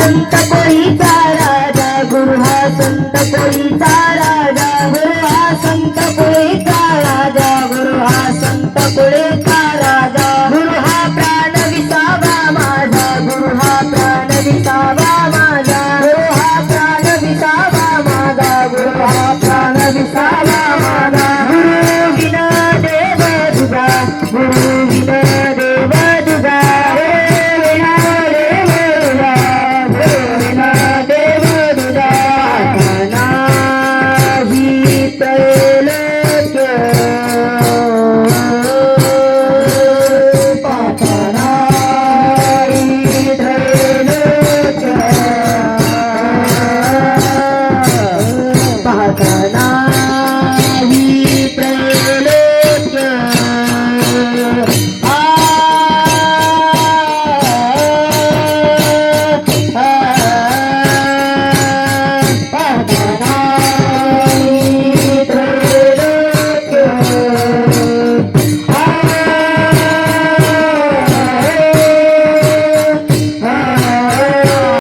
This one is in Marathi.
संत कोळीचा राजा गुरु हा संत कोळीचा